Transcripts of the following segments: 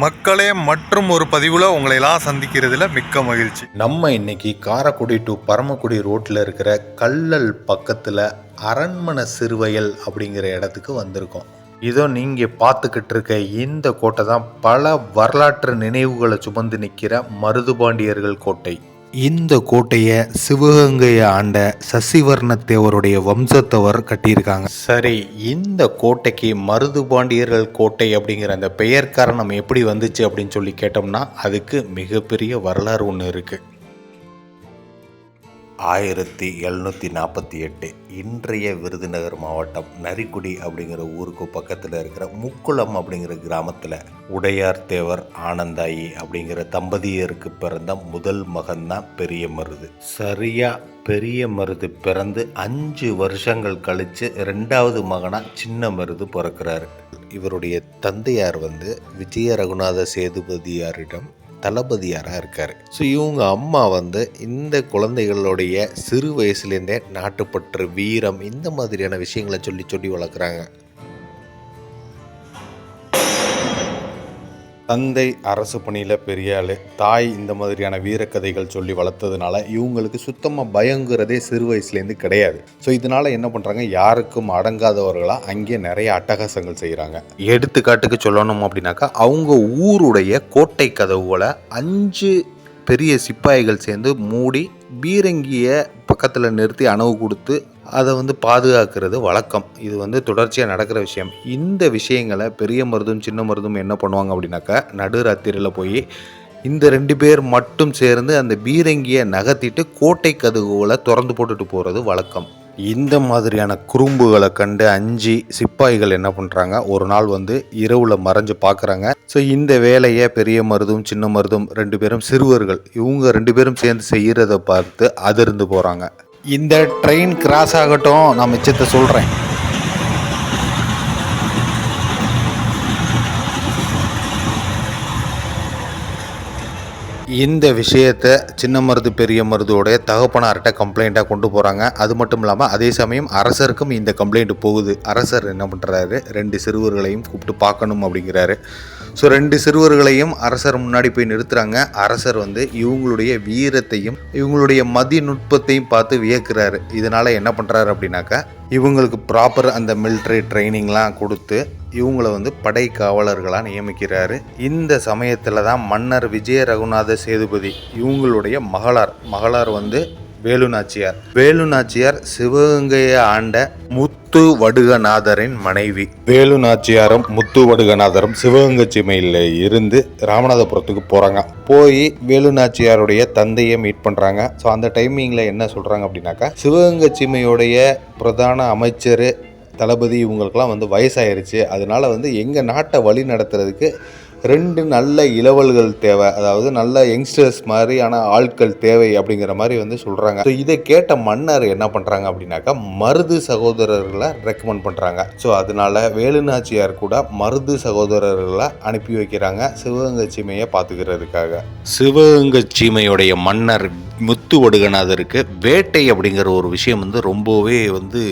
மக்களே மற்றும் ஒரு பதிவில் உங்களை எல்லாம் சந்திக்கிறதுல மிக்க மகிழ்ச்சி. நம்ம இன்னைக்கு காரைக்குடி டு பரமக்குடி ரோட்டில் இருக்கிற கல்லல் பக்கத்தில் அரண்மனை சிறுவயல் அப்படிங்கிற இடத்துக்கு வந்திருக்கோம். இதோ நீங்கள் பார்த்துக்கிட்டு இருக்க இந்த கோட்டை தான் பல வரலாற்று நினைவுகளை சுமந்து நிற்கிற மருதுபாண்டியர்கள் கோட்டை. இந்த கோட்டையை சிவகங்கையை ஆண்ட சசிவர்ணத்தேவருடைய வம்சத்தவர் கட்டியிருக்காங்க. சரி இந்த கோட்டைக்கு மருதுபாண்டியர்கள் கோட்டை அப்படிங்கிற அந்த பெயர் காரணம் எப்படி வந்துச்சு அப்படின்னு சொல்லி கேட்டோம்னா அதுக்கு மிகப்பெரிய வரலாறு ஒன்று இருக்குது ஆயிரத்தி எழுநூற்றி நாற்பத்தி எட்டு இன்றைய விருதுநகர் மாவட்டம் நரிக்குடி அப்படிங்கிற ஊருக்கு பக்கத்தில் இருக்கிற முக்குளம் அப்படிங்கிற கிராமத்தில் உடையார் தேவர் ஆனந்தாயி அப்படிங்கிற தம்பதியருக்கு பிறந்த முதல் மகன் தான் பெரிய மருது. சரியாக பெரிய மருது பிறந்து அஞ்சு வருஷங்கள் கழித்து ரெண்டாவது மகனாக சின்ன மருது பிறக்கிறாரு. இவருடைய தந்தையார் வந்து விஜய ரகுநாத சேதுபதியாரிடம் தளபதியாராக இருக்கார். ஸோ இவங்க அம்மா வந்து இந்த குழந்தைகளுடைய சிறு வயசுலேருந்தே நாட்டுப்பற்று வீரம் இந்த மாதிரியான விஷயங்களை சொல்லி சொல்லி வளர்க்குறாங்க. தந்தை அரசு பணியில் பெரிய ஆள். தாய் இந்த மாதிரியான வீரக்கதைகள் சொல்லி வளர்த்ததுனால இவங்களுக்கு சுத்தமாக பயங்கிறதே சிறு வயசுலேருந்து கிடையாது. ஸோ இதனால் என்ன பண்ணுறாங்க யாருக்கும் அடங்காதவர்களாக அங்கே நிறைய அட்டகாசங்கள் செய்கிறாங்க எடுத்துக்காட்டுக்கு சொல்லணும் அப்படின்னாக்கா அவங்க ஊருடைய கோட்டை கதவுகளை அஞ்சு பெரிய சிப்பாய்கள் சேர்ந்து மூடி பீரங்கியை பக்கத்தில் நிறுத்தி அணவு கொடுத்து அதை வந்து பாதுகாக்கிறது வழக்கம். இது வந்து தொடர்ச்சியாக நடக்கிற விஷயம். இந்த விஷயங்களை பெரிய மருதும் சின்ன மருதும் என்ன பண்ணுவாங்க அப்படின்னாக்கா நடுராத்திரியில் போய் இந்த ரெண்டு பேர் மட்டும் சேர்ந்து அந்த பீரங்கியை நகர்த்திட்டு கோட்டை கதுகுகளை திறந்து போட்டுட்டு போகிறது வழக்கம். இந்த மாதிரியான குறும்புகளை கண்டு அஞ்சு சிப்பாய்கள் என்ன பண்ணுறாங்க ஒரு நாள் வந்து இரவில் மறைஞ்சு பார்க்குறாங்க ஸோ இந்த வேலையை பெரிய மருதும் சின்ன மருதும் ரெண்டு பேரும் சிறுவர்கள் இவங்க ரெண்டு பேரும் சேர்ந்து செய்கிறத பார்த்து அதிர்ந்து போகிறாங்க இந்த ட்ரெயின் கிராஸ் ஆகட்டும் நான் மிச்சத்தை சொல்கிறேன் இந்த விஷயத்தை சின்ன மருது பெரிய மருதுவோடைய தகப்பனார்கிட்ட கம்ப்ளைண்ட்டாக கொண்டு போகிறாங்க அது மட்டும் இல்லாமல் அதே சமயம் அரசருக்கும் இந்த கம்ப்ளைண்ட் போகுது. அரசர் என்ன பண்ணுறாரு ரெண்டு சிறுவர்களையும் கூப்பிட்டு பார்க்கணும் அப்படிங்கிறாரு. ஸோ ரெண்டு சிறுவர்களையும் அரசர் முன்னாடி போய் நிறுத்துறாங்க. அரசர் வந்து இவங்களுடைய வீரத்தையும் இவங்களுடைய மதி நுட்பத்தையும் பார்த்து வியக்கிறாரு. இதனால் என்ன பண்ணுறாரு அப்படின்னாக்கா இவங்களுக்கு ப்ராப்பர் அந்த மிலிட்ரி ட்ரைனிங்லாம் கொடுத்து இவங்களை வந்து படை காவலர்களாக நியமிக்கிறாரு. இந்த சமயத்தில் தான் மன்னர் விஜய ரகுநாத சேதுபதி இவங்களுடைய மகளார் மகளார் வந்து வேலு நாச்சியார் வேலு நாச்சியார் சிவகங்கையை ஆண்ட முத்து வடுகநாதரின் மனைவி. வேலு நாச்சியாரும் முத்து வடுகநாதரும் சிவகங்கை சீமையில் இருந்து ராமநாதபுரத்துக்கு போகிறாங்க போய் வேலு நாச்சியாருடைய தந்தையை மீட் பண்ணுறாங்க ஸோ அந்த டைமிங்கில் என்ன சொல்கிறாங்க அப்படின்னாக்கா சிவகங்கை சீமையுடைய பிரதான அமைச்சர் தளபதி இவங்களுக்கெல்லாம் வந்து வயசாயிருச்சு. அதனால வந்து எங்கள் நாட்டை வழி நடத்துறதுக்கு ரெண்டு நல்ல இளவல்கள் தேவை. அதாவது நல்ல யங்ஸ்டர்ஸ் மாதிரியான ஆட்கள் தேவை அப்படிங்கிற மாதிரி வந்து சொல்கிறாங்க ஸோ இதை கேட்ட மன்னர் என்ன பண்ணுறாங்க அப்படின்னாக்கா மருது சகோதரர்களை ரெக்கமெண்ட் பண்ணுறாங்க ஸோ அதனால வேலுநாச்சியார் கூட மருது சகோதரர்களை அனுப்பி வைக்கிறாங்க சிவகங்கை சீமையை பார்த்துக்கிறதுக்காக. சிவகங்கை சீமையுடைய மன்னர் முத்து ஒடுகநாதருக்கு வேட்டை அப்படிங்கிற ஒரு விஷயம் வந்து ரொம்பவே வந்து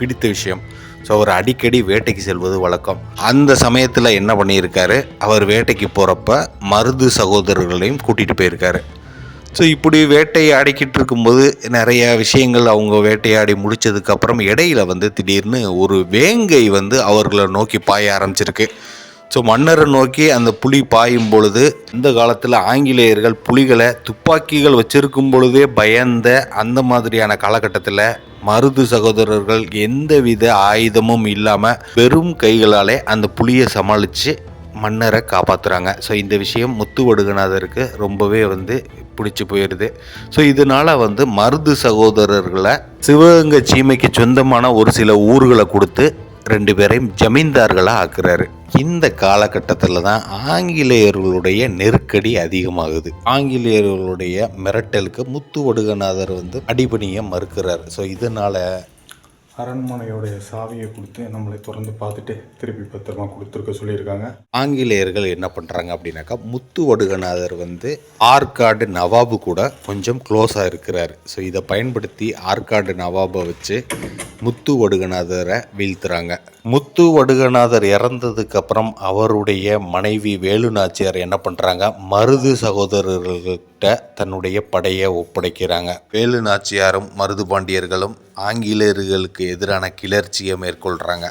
பிடித்த விஷயம். ஸோ அவர் அடிக்கடி வேட்டைக்கு செல்வது வழக்கம். அந்த சமயத்தில் என்ன பண்ணியிருக்காரு? அவர் வேட்டைக்கு போகிறப்ப மருது சகோதரர்களையும் கூட்டிகிட்டு போயிருக்காரு. ஸோ இப்படி வேட்டையாடிக்கிட்டு இருக்கும்போது நிறைய விஷயங்கள் அவங்க வேட்டையாடி முடிச்சதுக்கப்புறம் இடையில வந்து திடீர்னு ஒரு வேங்கை வந்து அவர்களை நோக்கி பாய ஆரம்பிச்சிருக்கு. ஸோ மன்னரை நோக்கி அந்த புலி பாயும் பொழுது இந்த காலத்தில் ஆங்கிலேயர்கள் புலிகளை துப்பாக்கிகள் வச்சிருக்கும் பொழுதே பயந்த அந்த மாதிரியான காலகட்டத்தில் மருது சகோதரர்கள் எந்தவித ஆயுதமும் இல்லாமல் வெறும் கைகளாலே அந்த புலியை சமாளித்து மன்னரை காப்பாற்றுறாங்க ஸோ இந்த விஷயம் முத்து வடுகநாதருக்கு ரொம்பவே வந்து பிடிச்சி போயிடுது ஸோ இதனால் வந்து மருது சகோதரர்களை சிவகங்கை சீமைக்கு சொந்தமான ஒரு சில ஊர்களை கொடுத்து ரெண்டு பேரையும் ஜமீன்தார்களாக ஆக்குறாரு. இந்த காலகட்டத்தில் தான் ஆங்கிலேயர்களுடைய நெருக்கடி அதிகமாகுது. ஆங்கிலேயர்களுடைய மிரட்டலுக்கு முத்து வடுகநாதர் வந்து அடிபணிய மறுக்கிறார். ஸோ இதனால் அரண்மனையோடைய சாவியை கொடுத்து நம்மளை திறந்து பார்த்துட்டு திருப்பி பத்திரமா கொடுத்துருக்க சொல்லியிருக்காங்க. ஆங்கிலேயர்கள் என்ன பண்ணுறாங்க அப்படின்னாக்கா முத்து வடுகநாதர் வந்து ஆற்காடு நவாபு கூட கொஞ்சம் க்ளோஸாக இருக்கிறாரு. ஸோ இதை பயன்படுத்தி ஆற்காடு நவாபை வச்சு முத்து வடுகநாதரை வீழ்த்துறாங்க. முத்து வடுகநாதர் இறந்ததுக்கு அப்புறம் அவருடைய மனைவி வேலுநாச்சியார் என்ன பண்ணுறாங்க மருது சகோதரர்கள்கிட்ட தன்னுடைய படையை ஒப்படைக்கிறாங்க. வேலுநாச்சியாரும் மருது பாண்டியர்களும் ஆங்கிலேயர்களுக்கு எதிரான கிளர்ச்சியை மேற்கொள்கிறாங்க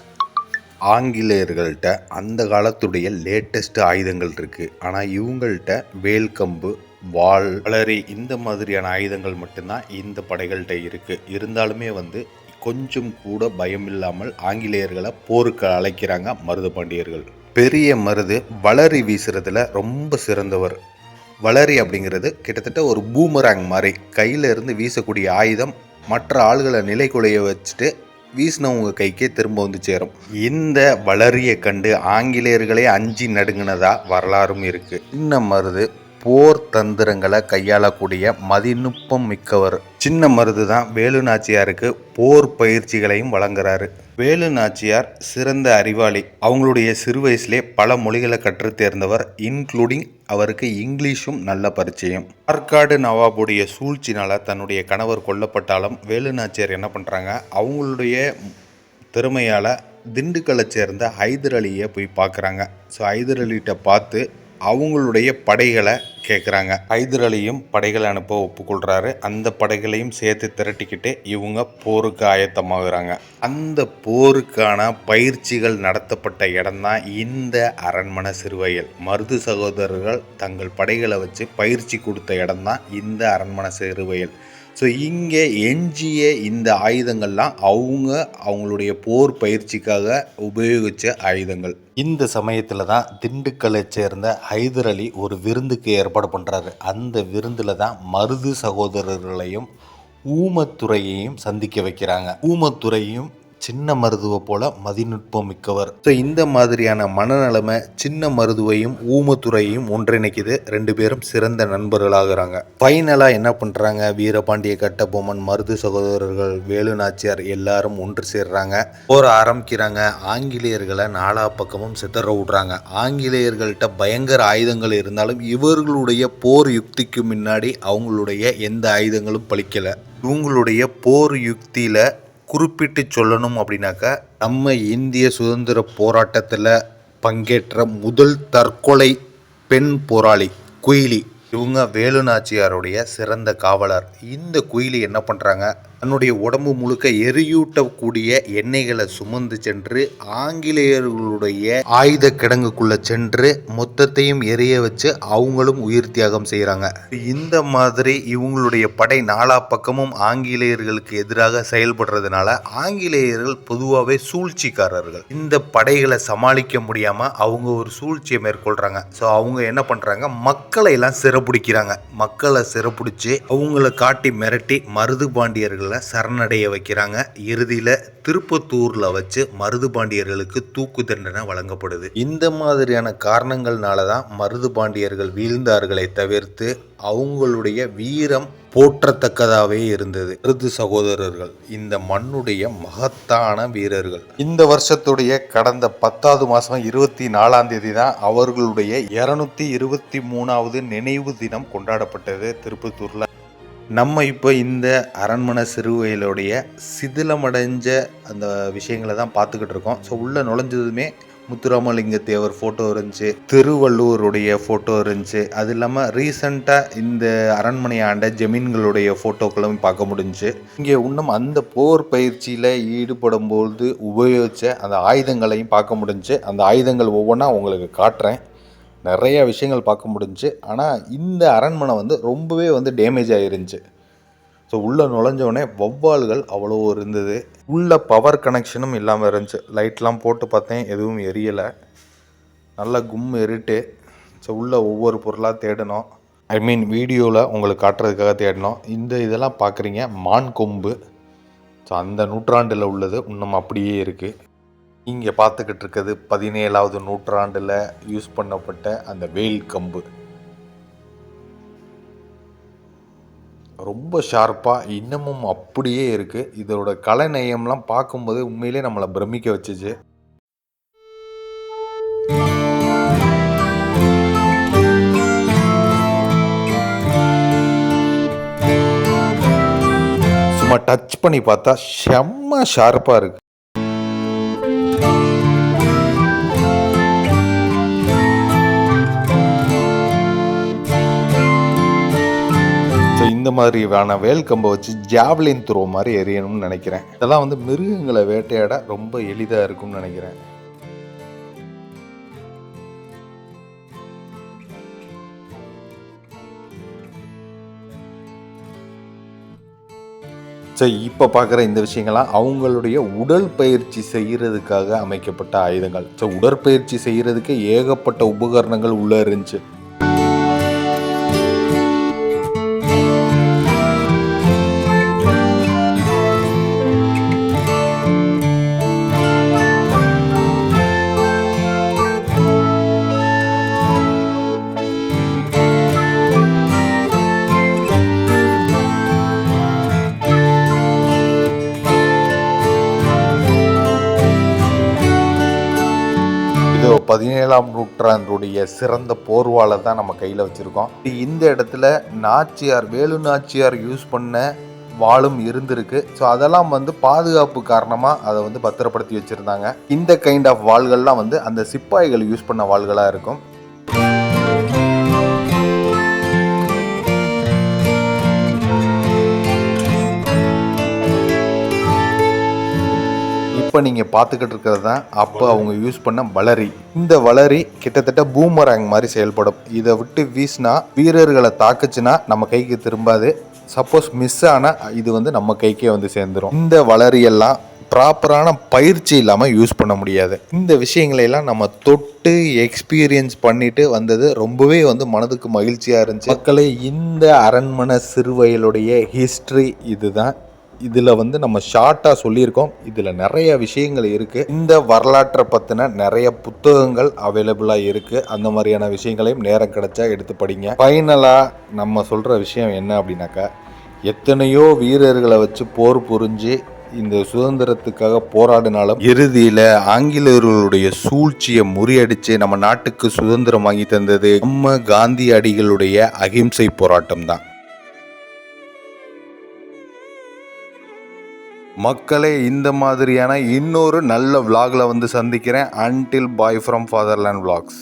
ஆங்கிலேயர்கள்ட்ட அந்த காலத்துடைய லேட்டஸ்ட் ஆயுதங்கள் இருக்குது ஆனால் இவங்கள்ட்ட வேல்கம்பு வால் வளரி இந்த மாதிரியான ஆயுதங்கள் மட்டும்தான் இந்த படைகள்கிட்ட இருக்குது இருந்தாலுமே வந்து கொஞ்சம் கூட பயம் இல்லாமல் ஆங்கிலேயர்களை போருக்கு அழைக்கிறாங்க மருது பாண்டியர்கள். பெரிய மருது வளரி வீசுறதுல ரொம்ப சிறந்தவர். வளரி அப்படிங்கிறது கிட்டத்தட்ட ஒரு பூமராங் மாதிரி. கையில் இருந்து வீசக்கூடிய ஆயுதம் மற்ற ஆள்களை நிலைக்குலைய வச்சுட்டு வீசினவங்க கைக்கே திரும்ப வந்து சேரும். இந்த வளரியை கண்டு ஆங்கிலேயர்களே அஞ்சி நடுங்கினதா வரலாறும் இருக்கு. சின்ன மருது போர் தந்திரங்களை கையாளக்கூடிய மதிநுட்பம் மிக்கவர். சின்ன மருது தான் வேலு நாச்சியாருக்கு போர் பயிற்சிகளையும் வழங்குறாரு. வேலு நாச்சியார் சிறந்த அறிவாளி. அவங்களுடைய சிறு வயசுலே பல மொழிகளை கற்று தேர்ந்தவர் இன்க்ளூடிங் அவருக்கு இங்கிலீஷும் நல்ல பரிச்சயம். ஆற்காடு நவாபுடைய சூழ்ச்சினால் தன்னுடைய கணவர் கொல்லப்பட்டாலும் வேலு நாச்சியார் என்ன பண்ணுறாங்க அவங்களுடைய திறமையால் திண்டுக்கல்லை சேர்ந்த ஹைதர் அலியை போய் பார்க்குறாங்க. ஸோ ஹைதர் அலிகிட்ட பார்த்து அவங்களுடைய படைகளை கேட்குறாங்க ஹைதர் அலியும் படைகளை அனுப்ப ஒப்புக்கொள்கிறாரு அந்த படைகளையும் சேர்த்து திரட்டிக்கிட்டு இவங்க போருக்கு ஆயத்தமாகிறாங்க. அந்த போருக்கான பயிற்சிகள் நடத்தப்பட்ட இடம்தான் இந்த அரண்மனை சிறுவயல். மருது சகோதரர்கள் தங்கள் படைகளை வச்சு பயிற்சி கொடுத்த இடம்தான் இந்த அரண்மனை சிறுவயல். ஸோ இங்கே எஞ்சிய இந்த ஆயுதங்கள்லாம் அவங்க அவங்களுடைய போர் பயிற்சிக்காக உபயோகித்த ஆயுதங்கள். இந்த சமயத்தில் தான் திண்டுக்கல்லை சேர்ந்த ஹைதர் அலி ஒரு விருந்துக்கு ஏற்பாடு பண்ணுறாரு அந்த விருந்தில் தான் மருது சகோதரர்களையும் ஊமத்துறையையும் சந்திக்க வைக்கிறாங்க. ஊமத்துறையும் சின்ன மருதுவை போல மதிநுட்பம் மிக்கவர் ஸோ இந்த மாதிரியான மனநிலைமை சின்ன மருதுவையும் ஊமத்துறையையும் ஒன்றிணைக்குது ரெண்டு பேரும் சிறந்த நண்பர்களாகிறாங்க. ஃபைனலாக என்ன பண்ணுறாங்க வீரபாண்டிய கட்டபொம்மன் மருது சகோதரர்கள் வேலு நாச்சியார் எல்லாரும் ஒன்று சேர்றாங்க. போற ஆரம்பிக்கிறாங்க. ஆங்கிலேயர்களை நாலா பக்கமும் சிதற விடுறாங்க. ஆங்கிலேயர்கள்ட்ட பயங்கர ஆயுதங்கள் இருந்தாலும் இவர்களுடைய போர் யுக்திக்கு முன்னாடி அவங்களுடைய எந்த ஆயுதங்களும் பழிக்கலை இவங்களுடைய போர் யுக்தியில் குறிப்பிட்டு சொல்லணும் அப்படின்னாக்கா நம்ம இந்திய சுதந்திர போராட்டத்தில் பங்கேற்ற முதல் தற்கொலை பெண் போராளி குயிலி. இவங்க வேலு நாச்சியாருடைய சிறந்த காவலர். இந்த குயிலி என்ன பண்ணுறாங்க தன்னுடைய உடம்பு முழுக்க எரியூட்டக்கூடிய எண்ணெய்களை சுமந்து சென்று ஆங்கிலேயர்களுடைய ஆயுத கிடங்குக்குள்ள சென்று மொத்தத்தையும் எரிய வச்சு அவங்களும் உயிர் தியாகம் செய்கிறாங்க இந்த மாதிரி இவங்களுடைய படை நாலா பக்கமும் ஆங்கிலேயர்களுக்கு எதிராக செயல்படுறதுனால ஆங்கிலேயர்கள் பொதுவாகவே சூழ்ச்சிக்காரர்கள். இந்த படைகளை சமாளிக்க முடியாமல் அவங்க ஒரு சூழ்ச்சியை மேற்கொள்கிறாங்க ஸோ அவங்க என்ன பண்ணுறாங்க மக்களை எல்லாம் சிறப்பிடிக்கிறாங்க மக்களை சிறப்பிடிச்சு அவங்கள காட்டி மிரட்டி மருது பாண்டியர்கள் சரணடைய வைக்கிறாங்க. இறுதியில் திருப்பத்தூரில் வச்சு மருது பாண்டியர்களுக்கு தூக்கு தண்டனை வழங்கப்படுது. இந்த மாதிரியான காரணங்கள்னால தான் மருது பாண்டியர்கள் வீழ்ந்தார்களை தவிர்த்து அவங்களுடைய வீரம் போற்றத்தக்கதாகவே இருந்தது. மருது சகோதரர்கள் இந்த மண்ணுடைய மகத்தான வீரர்கள். இந்த வருஷத்துடைய கடந்த பத்தாவது மாதம் இருபத்தி நாலாம் தேதி தான் அவர்களுடைய இரநூத்தி இருபத்தி மூணாவது நினைவு தினம் கொண்டாடப்பட்டது திருப்பத்தூரில். நம்ம இப்போ இந்த அரண்மனை சிறுவையிலுடைய சிதிலமடைஞ்ச அந்த விஷயங்களை தான் பார்த்துக்கிட்டு இருக்கோம். ஸோ உள்ளே நுழைஞ்சதுமே முத்துராமலிங்க தேவர் ஃபோட்டோ இருந்துச்சு திருவள்ளுவருடைய ஃபோட்டோ இருந்துச்சு. அது இல்லாமல் ரீசண்டாக இந்த அரண்மனை ஆண்ட ஜமீன்களுடைய ஃபோட்டோக்களும் பார்க்க முடிஞ்சு இங்கே இன்னும் அந்த போர் பயிற்சியில் ஈடுபடும் உபயோகித்த அந்த ஆயுதங்களையும் பார்க்க முடிஞ்சு அந்த ஆயுதங்கள் ஒவ்வொன்றா உங்களுக்கு காட்டுறேன். நிறைய விஷயங்கள் பார்க்க முடிஞ்சுச்சு. ஆனால் இந்த அரண்மனை வந்து ரொம்பவே வந்து டேமேஜ் ஆகிருந்துச்சு ஸோ உள்ளே நுழைஞ்சோடனே வௌவால்கள் அவ்வளோ இருந்தது. உள்ள பவர் கனெக்ஷனும் இல்லாமல் இருந்துச்சு. லைட்லாம் போட்டு பார்த்தேன் எதுவும் எரியலை. நல்லா கும் இருட்டு ஸோ உள்ளே ஒவ்வொரு பொருளாக தேடணும். ஐ மீன் வீடியோவில் உங்களுக்கு காட்டுறதுக்காக தேடணும். இந்த இதெல்லாம் பார்க்குறீங்க மான் கொம்பு. ஸோ அந்த நூற்றாண்டில் உள்ளது. இன்னும் அப்படியே இருக்குது இங்கே பார்த்துக்கிட்டு இருக்கிறது பதினேழாவது நூற்றாண்டில் யூஸ் பண்ணப்பட்ட அந்த வேல் கம்பு. ரொம்ப ஷார்ப்பாக இன்னமும் அப்படியே இருக்குது இதோட கலை நயம்லாம் பார்க்கும்போது உண்மையிலே நம்மளை பிரமிக்க வச்சுச்சு. சும்மா டச் பண்ணி பார்த்தா செம்ம ஷார்ப்பாக இருக்குது இந்த மாதிரியான வேல் கம்பை வச்சு ஜாவ்லின் த்ரோ மாதிரி எரியணும்னு நினைக்கிறேன். இதெல்லாம் வந்து மிருகங்களை வேட்டையாட ரொம்ப எளிதாக இருக்கும்னு நினைக்கிறேன். ஸோ இப்போ பார்க்குற இந்த விஷயங்கள்லாம் அவங்களுடைய உடல் பயிற்சி செய்கிறதுக்காக அமைக்கப்பட்ட ஆயுதங்கள். ஸோ உடற்பயிற்சி செய்கிறதுக்கு ஏகப்பட்ட உபகரணங்கள் உள்ளே இருந்துச்சு. பதினேழாம் நூற்றாண்டுடைய சிறந்த போர்வாலை தான் நம்ம கையில் வச்சுருக்கோம். இந்த இடத்துல நாச்சியார் வேலு நாச்சியார் யூஸ் பண்ண வாளும் இருந்திருக்கு. ஸோ அதெல்லாம் வந்து பாதுகாப்பு காரணமாக அதை வந்து பத்திரப்படுத்தி வச்சுருந்தாங்க. இந்த கைண்ட் ஆஃப் வாள்கள்லாம் வந்து அந்த சிப்பாய்கள் யூஸ் பண்ண வாள்களாக இருக்கும். இப்போ நீங்கள் பார்த்துக்கிட்டு இருக்கிறது தான் அப்போ அவங்க யூஸ் பண்ண வளரி. இந்த வளரி கிட்டத்தட்ட பூமராங் மாதிரி செயல்படும். இதை விட்டு வீசினா வீரர்களை தாக்குச்சுன்னா நம்ம கைக்கு திரும்பாது. சப்போஸ் மிஸ் ஆனால் இது வந்து நம்ம கைக்கே வந்து சேர்ந்துரும். இந்த வளரியெல்லாம் ப்ராப்பரான பயிற்சி இல்லாமல் யூஸ் பண்ண முடியாது. இந்த விஷயங்களையெல்லாம் நம்ம தொட்டு எக்ஸ்பீரியன்ஸ் பண்ணிட்டு வந்தது ரொம்பவே வந்து மனதுக்கு மகிழ்ச்சியாக இருந்துச்சு. மக்களே இந்த அரண்மனை சிறுவயலுடைய ஹிஸ்ட்ரி இதுதான். இதில் வந்து நம்ம ஷார்ட்டாக சொல்லியிருக்கோம். இதில் நிறைய விஷயங்கள் இருக்குது இந்த வரலாற்றை பற்றின நிறைய புத்தகங்கள் அவைலபிளாக இருக்குது அந்த மாதிரியான விஷயங்களையும் நேரம் கிடைச்சா எடுத்து படிங்க. ஃபைனலாக நம்ம சொல்கிற விஷயம் என்ன அப்படின்னாக்கா எத்தனையோ வீரர்களை வச்சு போர் புரிஞ்சு இந்த சுதந்திரத்துக்காக போராடினாலும் இறுதியில் ஆங்கிலேயர்களுடைய சூழ்ச்சியை முறியடித்து நம்ம நாட்டுக்கு சுதந்திரம் வாங்கி தந்தது நம்ம காந்தியடிகளுடைய அகிம்சை போராட்டம் தான் மக்களே இந்த மாதிரியான இன்னொரு நல்ல விலாகில் வந்து சந்திக்கிறேன். Until bye from fatherland vlogs